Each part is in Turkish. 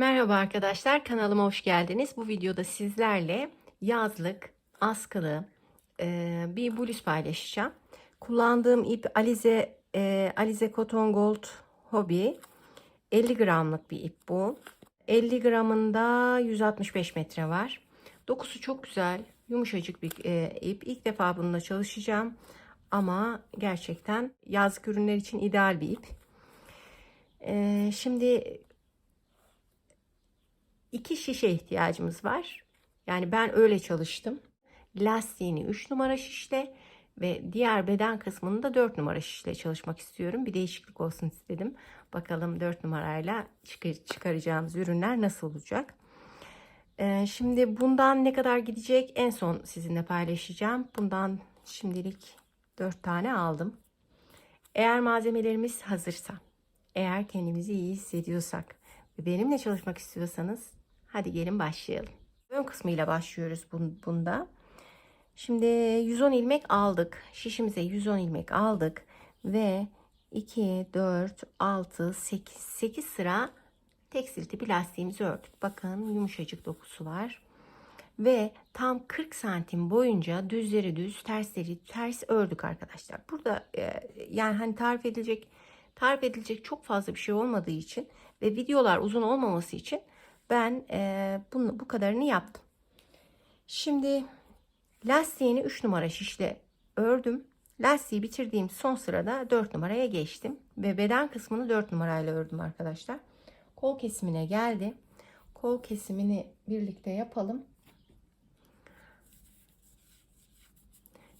Merhaba arkadaşlar, kanalıma hoş geldiniz. Bu videoda sizlerle yazlık, askılı e, bir bluz paylaşacağım. Kullandığım ip Alize e, Alize Cotton Gold Hobby. 50 gramlık bir ip bu. 50 gramında 165 metre var. Dokusu çok güzel, yumuşacık bir e, ip. İlk defa bununla çalışacağım. Ama gerçekten yazlık ürünler için ideal bir ip. Şimdi iki şişe ihtiyacımız var. Yani ben öyle çalıştım. Lastiğini 3 numara şişle ve diğer beden kısmını da 4 numara şişle çalışmak istiyorum. Bir değişiklik olsun istedim. Bakalım 4 numarayla çıkaracağımız ürünler nasıl olacak. Ee, şimdi bundan ne kadar gidecek en son sizinle paylaşacağım. Bundan şimdilik 4 tane aldım. Eğer malzemelerimiz hazırsa, eğer kendimizi iyi hissediyorsak ve benimle çalışmak istiyorsanız Hadi gelin başlayalım. Ön kısmıyla başlıyoruz bunda. Şimdi 110 ilmek aldık. Şişimize 110 ilmek aldık. Ve 2, 4, 6, 8, 8 sıra tekstil tipi lastiğimizi ördük. Bakın yumuşacık dokusu var. Ve tam 40 santim boyunca düzleri düz, tersleri ters ördük arkadaşlar. Burada e, yani hani tarif edilecek tarif edilecek çok fazla bir şey olmadığı için ve videolar uzun olmaması için ben e, bunu, bu kadarını yaptım. Şimdi lastiğini 3 numara şişle ördüm. Lastiği bitirdiğim son sırada 4 numaraya geçtim. Ve beden kısmını 4 numarayla ördüm arkadaşlar. Kol kesimine geldi. Kol kesimini birlikte yapalım.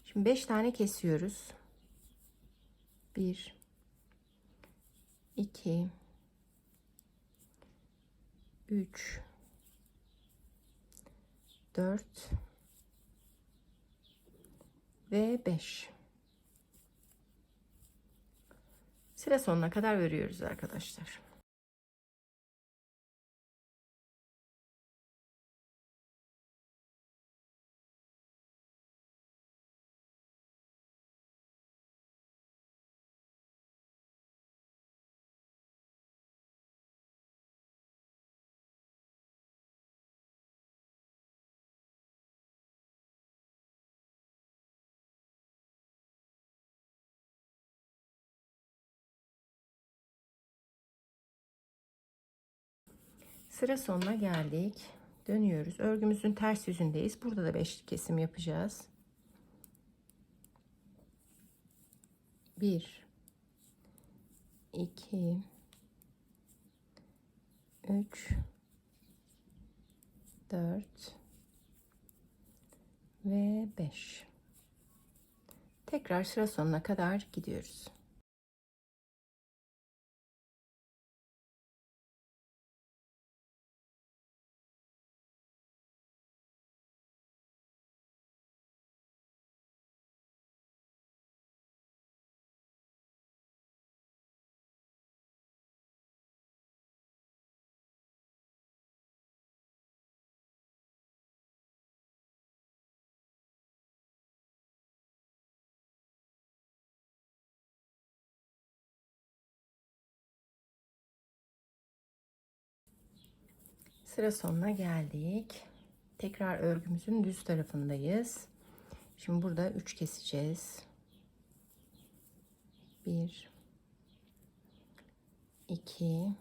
Şimdi 5 tane kesiyoruz. 1 2 3 4 ve 5 sıra sonuna kadar örüyoruz arkadaşlar. Sıra sonuna geldik. Dönüyoruz. Örgümüzün ters yüzündeyiz. Burada da 5 kesim yapacağız. 1 2 3 4 ve 5 tekrar sıra sonuna kadar gidiyoruz. Sıra sonuna geldik. Tekrar örgümüzün düz tarafındayız. Şimdi burada 3 keseceğiz. 1 2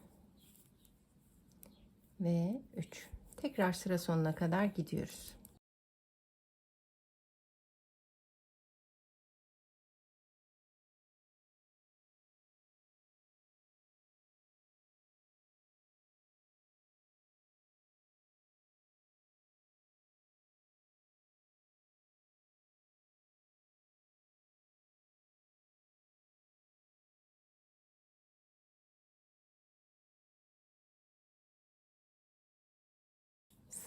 ve 3. Tekrar sıra sonuna kadar gidiyoruz.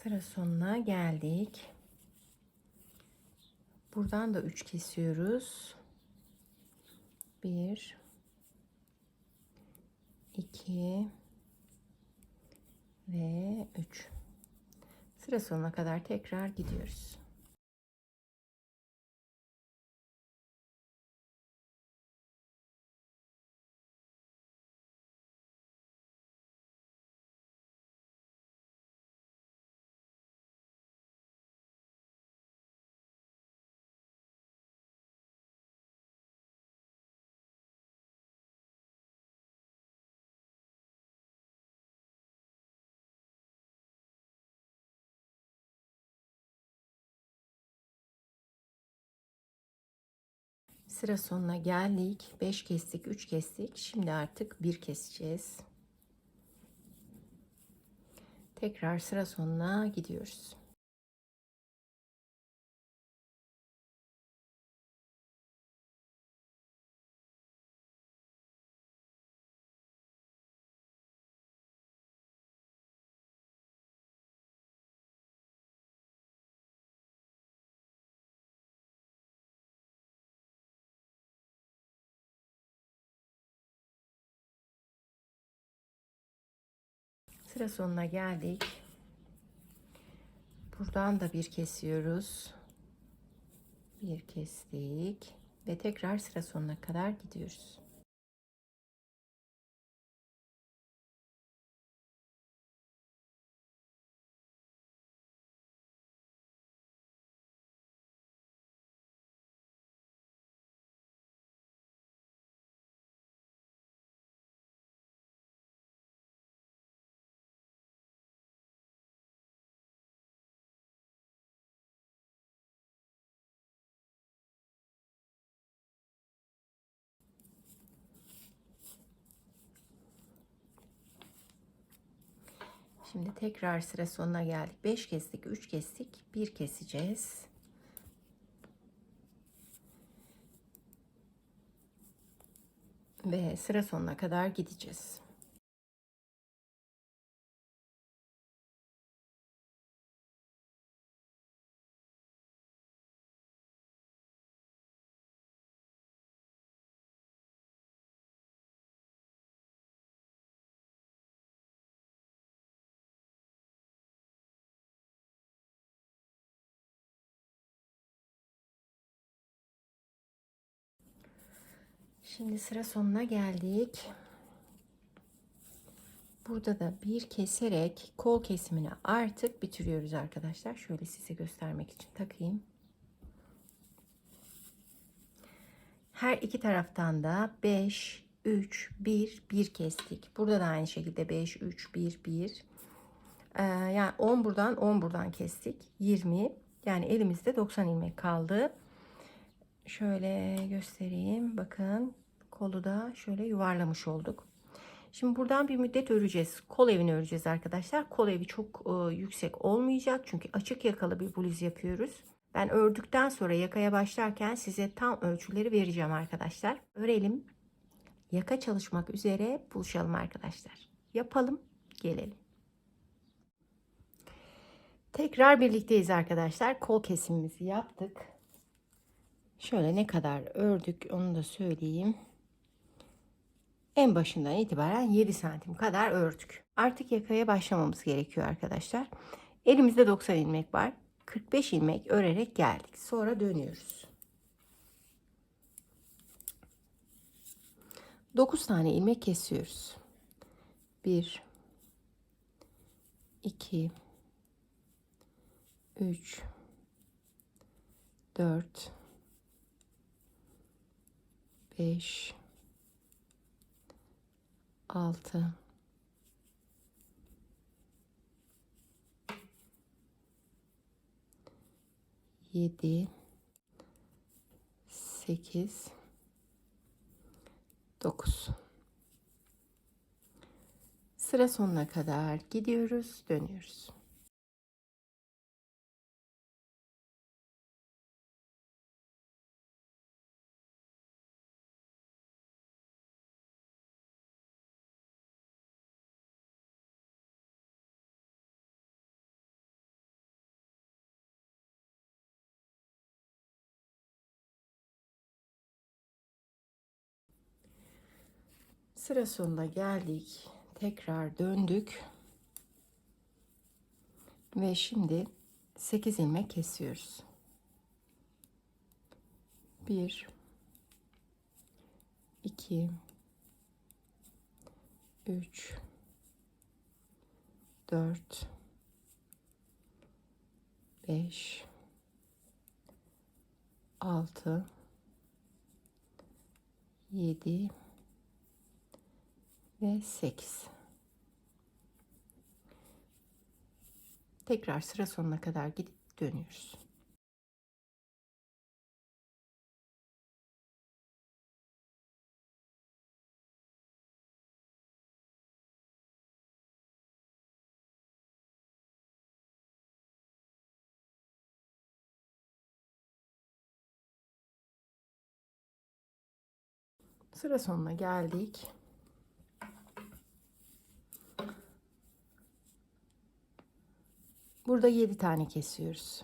Sıra sonuna geldik. Buradan da 3 kesiyoruz. 1 2 ve 3. Sıra sonuna kadar tekrar gidiyoruz. Sıra sonuna geldik. 5 kestik, 3 kestik. Şimdi artık 1 keseceğiz. Tekrar sıra sonuna gidiyoruz. Sıra sonuna geldik. Buradan da bir kesiyoruz. Bir kestik ve tekrar sıra sonuna kadar gidiyoruz. Şimdi tekrar sıra sonuna geldik. 5 kestik, 3 kestik, 1 keseceğiz. Ve sıra sonuna kadar gideceğiz. Şimdi sıra sonuna geldik. Burada da bir keserek kol kesimini artık bitiriyoruz arkadaşlar. Şöyle size göstermek için takayım. Her iki taraftan da 5, 3, 1, 1 kestik. Burada da aynı şekilde 5, 3, 1, 1. Ee, yani 10 buradan 10 buradan kestik. 20 yani elimizde 90 ilmek kaldı. Şöyle göstereyim. Bakın kolu da şöyle yuvarlamış olduk. Şimdi buradan bir müddet öreceğiz. Kol evini öreceğiz arkadaşlar. Kol evi çok e, yüksek olmayacak. Çünkü açık yakalı bir bluz yapıyoruz. Ben ördükten sonra yakaya başlarken size tam ölçüleri vereceğim arkadaşlar. Örelim. Yaka çalışmak üzere buluşalım arkadaşlar. Yapalım, gelelim. Tekrar birlikteyiz arkadaşlar. Kol kesimimizi yaptık. Şöyle ne kadar ördük onu da söyleyeyim. En başından itibaren 7 santim kadar ördük. Artık yakaya başlamamız gerekiyor arkadaşlar. Elimizde 90 ilmek var. 45 ilmek örerek geldik. Sonra dönüyoruz. 9 tane ilmek kesiyoruz. 1 2 3 4 5 6 7 8 9 Sıra sonuna kadar gidiyoruz, dönüyoruz. Sıra sonuna geldik. Tekrar döndük. Ve şimdi 8 ilmek kesiyoruz. 1 2 3 4 5 6 7 ve 8. Tekrar sıra sonuna kadar gidip dönüyoruz. Sıra sonuna geldik. Burada 7 tane kesiyoruz.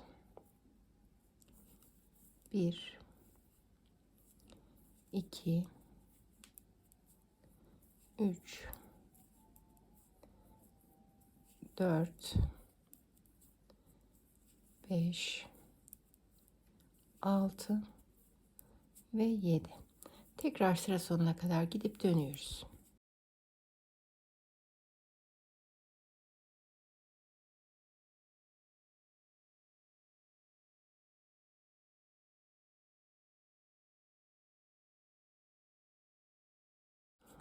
1 2 3 4 5 6 ve 7. Tekrar sıra sonuna kadar gidip dönüyoruz.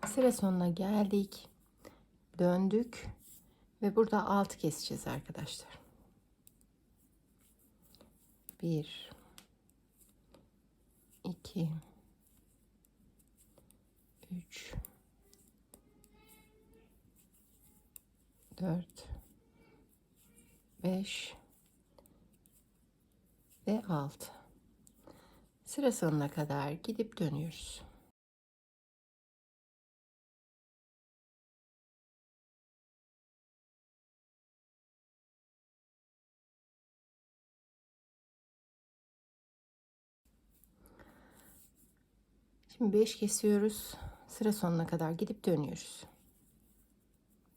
Sıra sonuna geldik. Döndük ve burada 6 keseceğiz arkadaşlar. 1 2 3 4 5 ve 6 sıra sonuna kadar gidip dönüyoruz. Şimdi 5 kesiyoruz. Sıra sonuna kadar gidip dönüyoruz.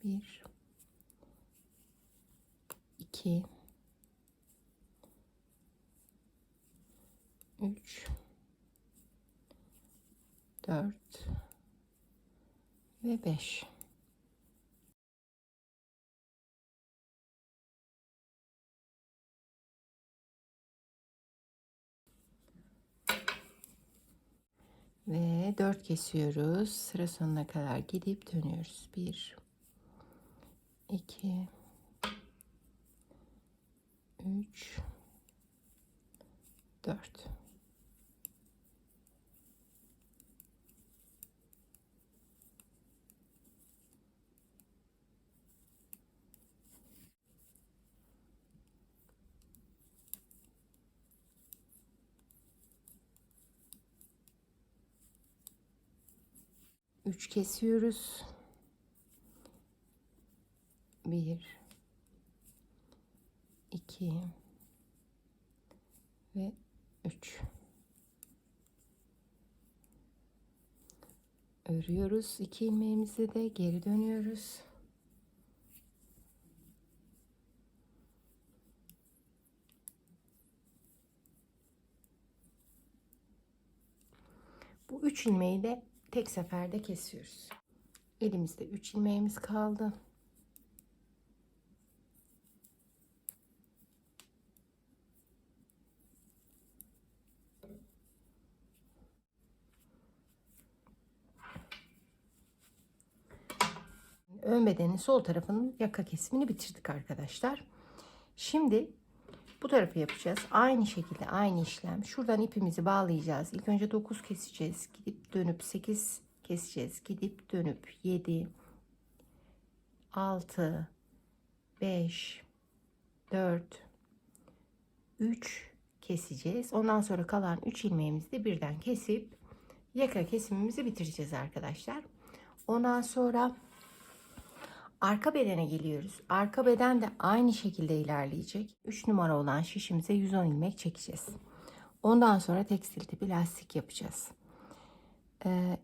1 2 3 4 ve 5 Ve 4 kesiyoruz. Sıra sonuna kadar gidip dönüyoruz. 1 2 3 4 3 kesiyoruz. 1 2 ve 3 örüyoruz. 2 ilmeğimizi de geri dönüyoruz. Bu 3 ilmeği de tek seferde kesiyoruz. Elimizde 3 ilmeğimiz kaldı. Ön bedenin sol tarafının yaka kesimini bitirdik arkadaşlar. Şimdi bu tarafı yapacağız. Aynı şekilde aynı işlem. Şuradan ipimizi bağlayacağız. İlk önce 9 keseceğiz. Gidip dönüp 8 keseceğiz. Gidip dönüp 7 6 5 4 3 keseceğiz. Ondan sonra kalan 3 ilmeğimizi de birden kesip yaka kesimimizi bitireceğiz arkadaşlar. Ondan sonra arka bedene geliyoruz. Arka beden de aynı şekilde ilerleyecek. 3 numara olan şişimize 110 ilmek çekeceğiz. Ondan sonra tekstil tipi lastik yapacağız.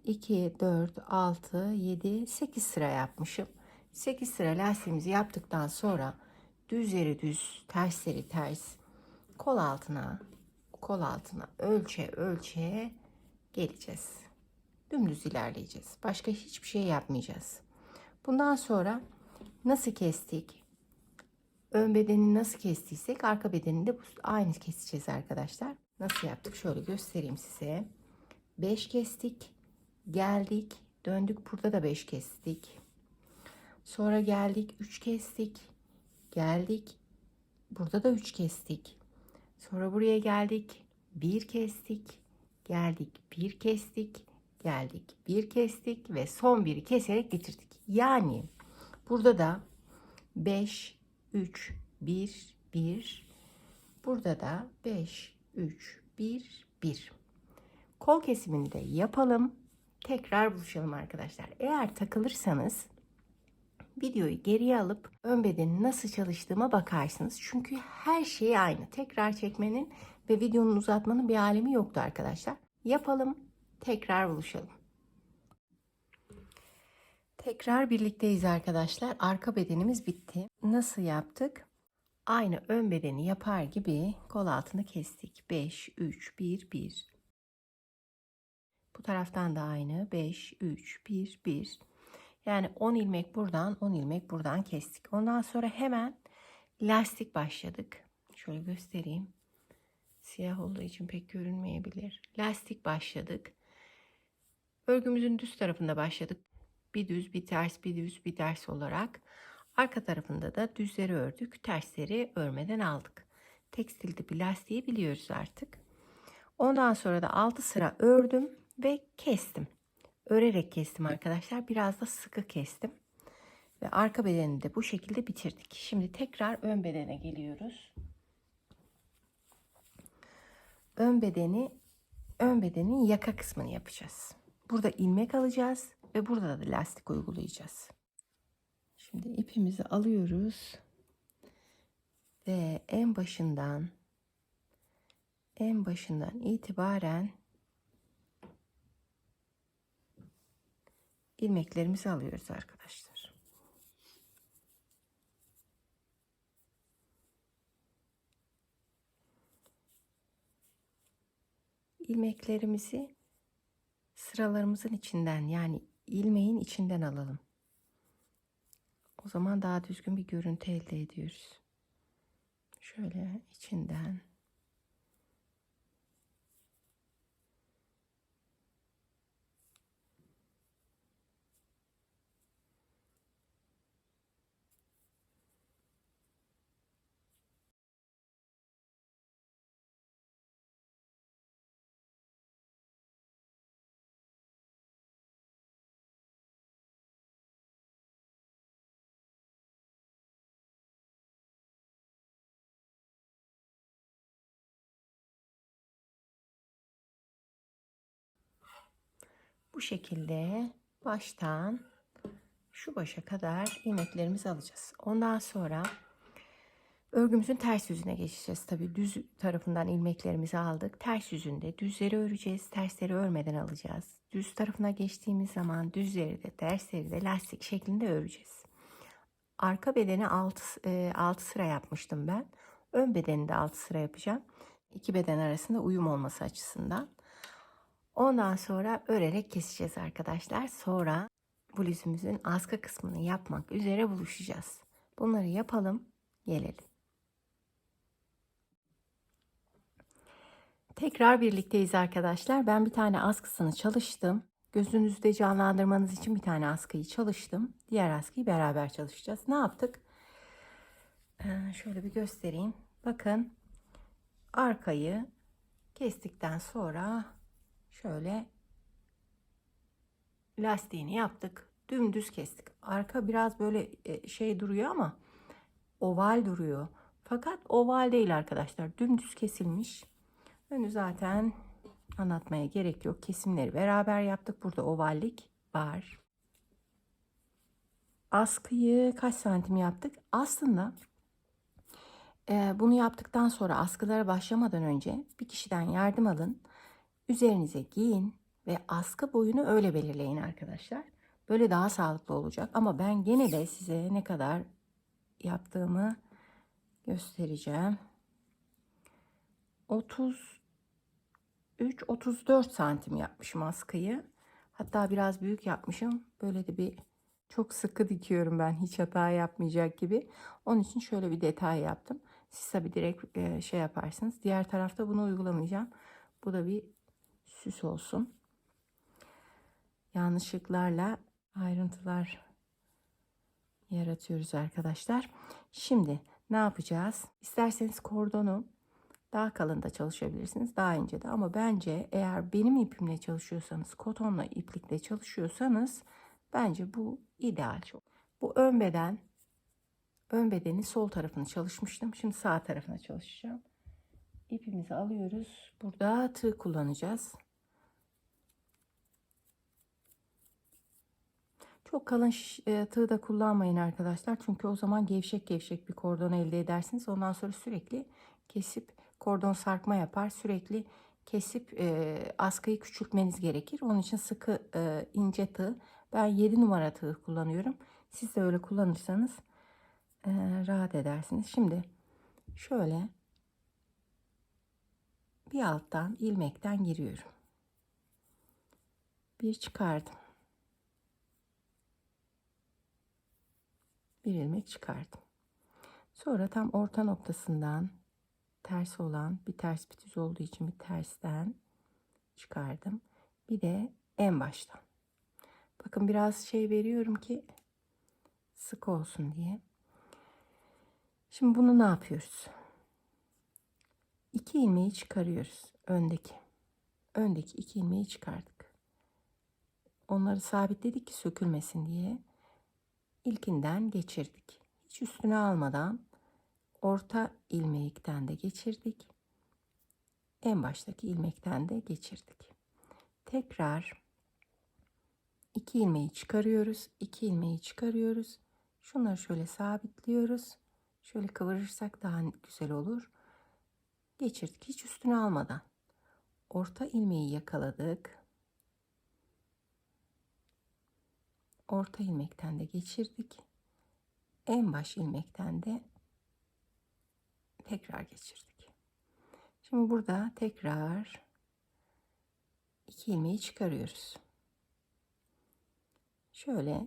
2, 4, 6, 7, 8 sıra yapmışım. 8 sıra lastiğimizi yaptıktan sonra düzleri düz, tersleri ters, kol altına, kol altına ölçe ölçe geleceğiz. Dümdüz ilerleyeceğiz. Başka hiçbir şey yapmayacağız. Bundan sonra nasıl kestik? Ön bedeni nasıl kestiysek arka bedenini de aynı keseceğiz arkadaşlar. Nasıl yaptık? Şöyle göstereyim size. 5 kestik. Geldik. Döndük. Burada da 5 kestik. Sonra geldik. 3 kestik. Geldik. Burada da 3 kestik. Sonra buraya geldik. 1 kestik. Geldik. 1 kestik. Geldik. 1 kestik ve son biri keserek bitirdik. Yani burada da 5 3 1 1 burada da 5 3 1 1 kol kesimini de yapalım tekrar buluşalım arkadaşlar. Eğer takılırsanız videoyu geriye alıp ön bedenin nasıl çalıştığıma bakarsınız. Çünkü her şey aynı. Tekrar çekmenin ve videonun uzatmanın bir alemi yoktu arkadaşlar. Yapalım, tekrar buluşalım. Tekrar birlikteyiz arkadaşlar. Arka bedenimiz bitti. Nasıl yaptık? Aynı ön bedeni yapar gibi kol altını kestik. 5, 3, 1, 1. Bu taraftan da aynı. 5, 3, 1, 1. Yani 10 ilmek buradan, 10 ilmek buradan kestik. Ondan sonra hemen lastik başladık. Şöyle göstereyim. Siyah olduğu için pek görünmeyebilir. Lastik başladık. Örgümüzün düz tarafında başladık. Bir düz, bir ters, bir düz, bir ters olarak. Arka tarafında da düzleri ördük. Tersleri örmeden aldık. Tekstilde bir lastiği biliyoruz artık. Ondan sonra da 6 sıra ördüm ve kestim. Örerek kestim arkadaşlar. Biraz da sıkı kestim. Ve arka bedeni de bu şekilde bitirdik. Şimdi tekrar ön bedene geliyoruz. Ön bedeni ön bedenin yaka kısmını yapacağız. Burada ilmek alacağız ve burada da lastik uygulayacağız. Şimdi ipimizi alıyoruz ve en başından en başından itibaren ilmeklerimizi alıyoruz arkadaşlar. ilmeklerimizi sıralarımızın içinden yani ilmeğin içinden alalım. O zaman daha düzgün bir görüntü elde ediyoruz. Şöyle içinden bu şekilde baştan şu başa kadar ilmeklerimizi alacağız. Ondan sonra örgümüzün ters yüzüne geçeceğiz. Tabii düz tarafından ilmeklerimizi aldık. Ters yüzünde düzleri öreceğiz. Tersleri örmeden alacağız. Düz tarafına geçtiğimiz zaman düzleri de tersleri de lastik şeklinde öreceğiz. Arka bedeni 6, 6 sıra yapmıştım ben. Ön bedeni de 6 sıra yapacağım. İki beden arasında uyum olması açısından. Ondan sonra örerek keseceğiz arkadaşlar. Sonra bluzumuzun askı kısmını yapmak üzere buluşacağız. Bunları yapalım, gelelim. Tekrar birlikteyiz arkadaşlar. Ben bir tane askısını çalıştım. Gözünüzde canlandırmanız için bir tane askıyı çalıştım. Diğer askıyı beraber çalışacağız. Ne yaptık? Ee, şöyle bir göstereyim. Bakın arkayı kestikten sonra şöyle lastiğini yaptık. Dümdüz kestik. Arka biraz böyle e, şey duruyor ama oval duruyor. Fakat oval değil arkadaşlar. Dümdüz kesilmiş. Önü zaten anlatmaya gerek yok. Kesimleri beraber yaptık. Burada ovallik var. Askıyı kaç santim yaptık? Aslında e, bunu yaptıktan sonra askılara başlamadan önce bir kişiden yardım alın. Üzerinize giyin ve askı boyunu öyle belirleyin arkadaşlar. Böyle daha sağlıklı olacak. Ama ben gene de size ne kadar yaptığımı göstereceğim. 33 34 santim yapmışım askıyı. Hatta biraz büyük yapmışım. Böyle de bir çok sıkı dikiyorum ben hiç hata yapmayacak gibi. Onun için şöyle bir detay yaptım. Siz tabi direkt e, şey yaparsınız. Diğer tarafta bunu uygulamayacağım. Bu da bir süs olsun. Yanlışlıklarla ayrıntılar yaratıyoruz arkadaşlar. Şimdi ne yapacağız? İsterseniz kordonu daha kalın da çalışabilirsiniz. Daha ince de ama bence eğer benim ipimle çalışıyorsanız, kotonla iplikle çalışıyorsanız bence bu ideal. Bu ön beden ön bedeni sol tarafını çalışmıştım. Şimdi sağ tarafına çalışacağım. İpimizi alıyoruz. Burada tığ kullanacağız. Çok kalın şiş- e, tığ da kullanmayın arkadaşlar. Çünkü o zaman gevşek gevşek bir kordon elde edersiniz. Ondan sonra sürekli kesip kordon sarkma yapar. Sürekli kesip e, askıyı küçültmeniz gerekir. Onun için sıkı e, ince tığ. Ben 7 numara tığ kullanıyorum. Siz de öyle kullanırsanız e, rahat edersiniz. Şimdi şöyle bir alttan ilmekten giriyorum. Bir çıkardım. Bir ilmek çıkardım. Sonra tam orta noktasından ters olan bir ters bir düz olduğu için bir tersten çıkardım. Bir de en baştan. Bakın biraz şey veriyorum ki sık olsun diye. Şimdi bunu ne yapıyoruz? İki ilmeği çıkarıyoruz öndeki. Öndeki iki ilmeği çıkardık. Onları sabitledik ki sökülmesin diye. İlkinden geçirdik. Hiç üstüne almadan orta ilmekten de geçirdik. En baştaki ilmekten de geçirdik. Tekrar iki ilmeği çıkarıyoruz. iki ilmeği çıkarıyoruz. Şunları şöyle sabitliyoruz. Şöyle kıvırırsak daha güzel olur. Geçirdik hiç üstüne almadan. Orta ilmeği yakaladık. Orta ilmekten de geçirdik. En baş ilmekten de tekrar geçirdik. Şimdi burada tekrar iki ilmeği çıkarıyoruz. Şöyle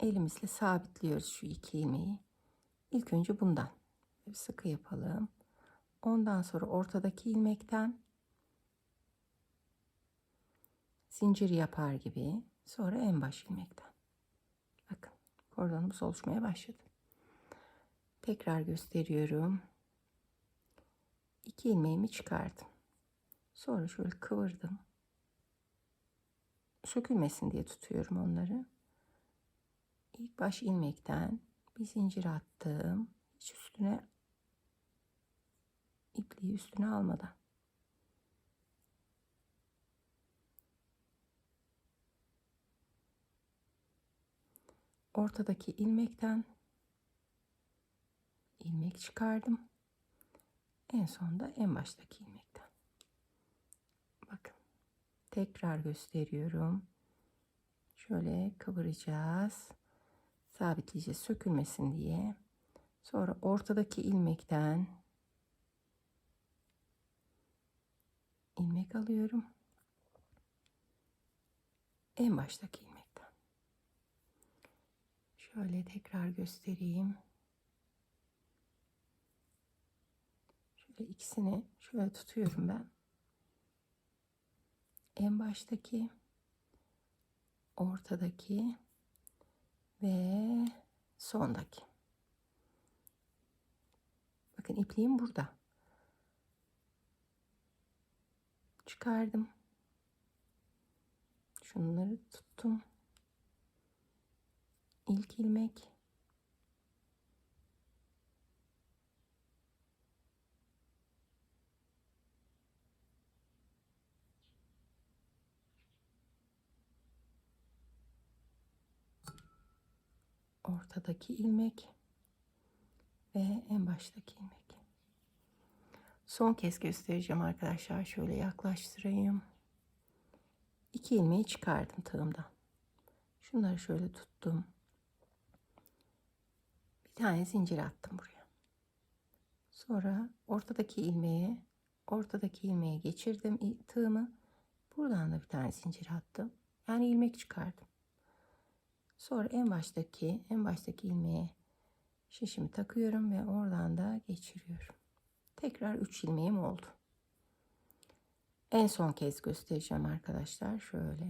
elimizle sabitliyoruz şu iki ilmeği. İlk önce bundan sıkı yapalım. Ondan sonra ortadaki ilmekten zincir yapar gibi sonra en baş ilmekten. Kordonumuz oluşmaya başladı. Tekrar gösteriyorum. İki ilmeğimi çıkardım. Sonra şöyle kıvırdım. Sökülmesin diye tutuyorum onları. İlk baş ilmekten bir zincir attım. Hiç üstüne ipliği üstüne almadan. Ortadaki ilmekten ilmek çıkardım. En sonda en baştaki ilmekten. Bakın. Tekrar gösteriyorum. Şöyle kıvıracağız. Sabitleyeceğiz sökülmesin diye. Sonra ortadaki ilmekten ilmek alıyorum. En baştaki. Şöyle tekrar göstereyim. Şöyle ikisini şöyle tutuyorum ben. En baştaki, ortadaki ve sondaki. Bakın ipliğim burada. Çıkardım. Şunları tuttum. İlk ilmek ortadaki ilmek ve en baştaki ilmek. Son kez göstereceğim arkadaşlar. Şöyle yaklaştırayım. İki ilmeği çıkardım tığımdan. Şunları şöyle tuttum. Tane zincir attım buraya. Sonra ortadaki ilmeğe, ortadaki ilmeğe geçirdim tığımı. Buradan da bir tane zincir attım. Yani ilmek çıkardım. Sonra en baştaki en baştaki ilmeğe şişimi takıyorum ve oradan da geçiriyorum. Tekrar 3 ilmeğim oldu. En son kez göstereceğim arkadaşlar. Şöyle.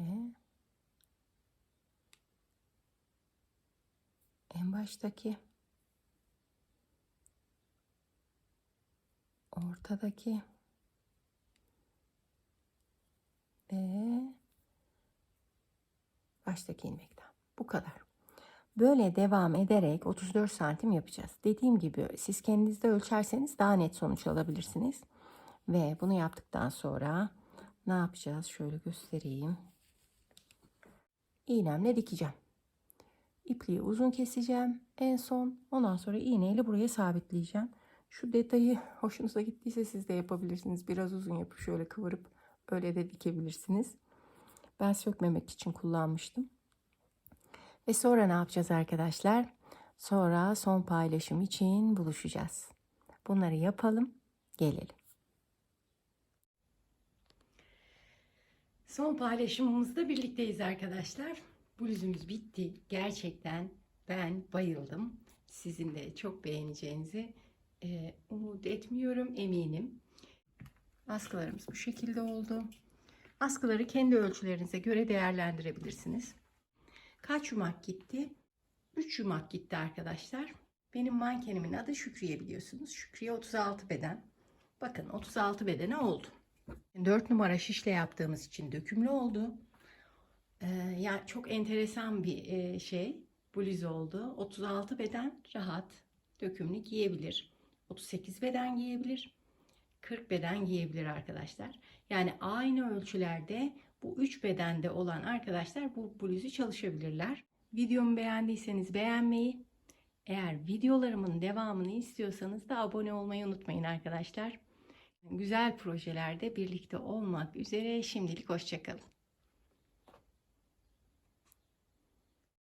En baştaki ortadaki ve baştaki ilmekten. Bu kadar. Böyle devam ederek 34 santim yapacağız. Dediğim gibi siz kendinizde ölçerseniz daha net sonuç alabilirsiniz. Ve bunu yaptıktan sonra ne yapacağız? Şöyle göstereyim. İğnemle dikeceğim. ipliği uzun keseceğim en son. Ondan sonra iğneyle buraya sabitleyeceğim. Şu detayı hoşunuza gittiyse siz de yapabilirsiniz. Biraz uzun yapıp şöyle kıvırıp öyle de dikebilirsiniz. Ben sökmemek için kullanmıştım. Ve sonra ne yapacağız arkadaşlar? Sonra son paylaşım için buluşacağız. Bunları yapalım, gelelim. Son paylaşımımızda birlikteyiz arkadaşlar. Bluzumuz bitti. Gerçekten ben bayıldım. Sizin de çok beğeneceğinizi e, umut etmiyorum, eminim. Askılarımız bu şekilde oldu. Askıları kendi ölçülerinize göre değerlendirebilirsiniz. Kaç yumak gitti? 3 yumak gitti arkadaşlar. Benim mankenimin adı Şükriye biliyorsunuz. Şükriye 36 beden. Bakın 36 bedene oldu. 4 numara şişle yaptığımız için dökümlü oldu. Ee, yani çok enteresan bir e, şey. Bluz oldu. 36 beden rahat dökümlü giyebilir. 38 beden giyebilir. 40 beden giyebilir arkadaşlar. Yani aynı ölçülerde bu 3 bedende olan arkadaşlar bu bluzu çalışabilirler. Videomu beğendiyseniz beğenmeyi, eğer videolarımın devamını istiyorsanız da abone olmayı unutmayın arkadaşlar. Güzel projelerde birlikte olmak üzere şimdilik hoşçakalın.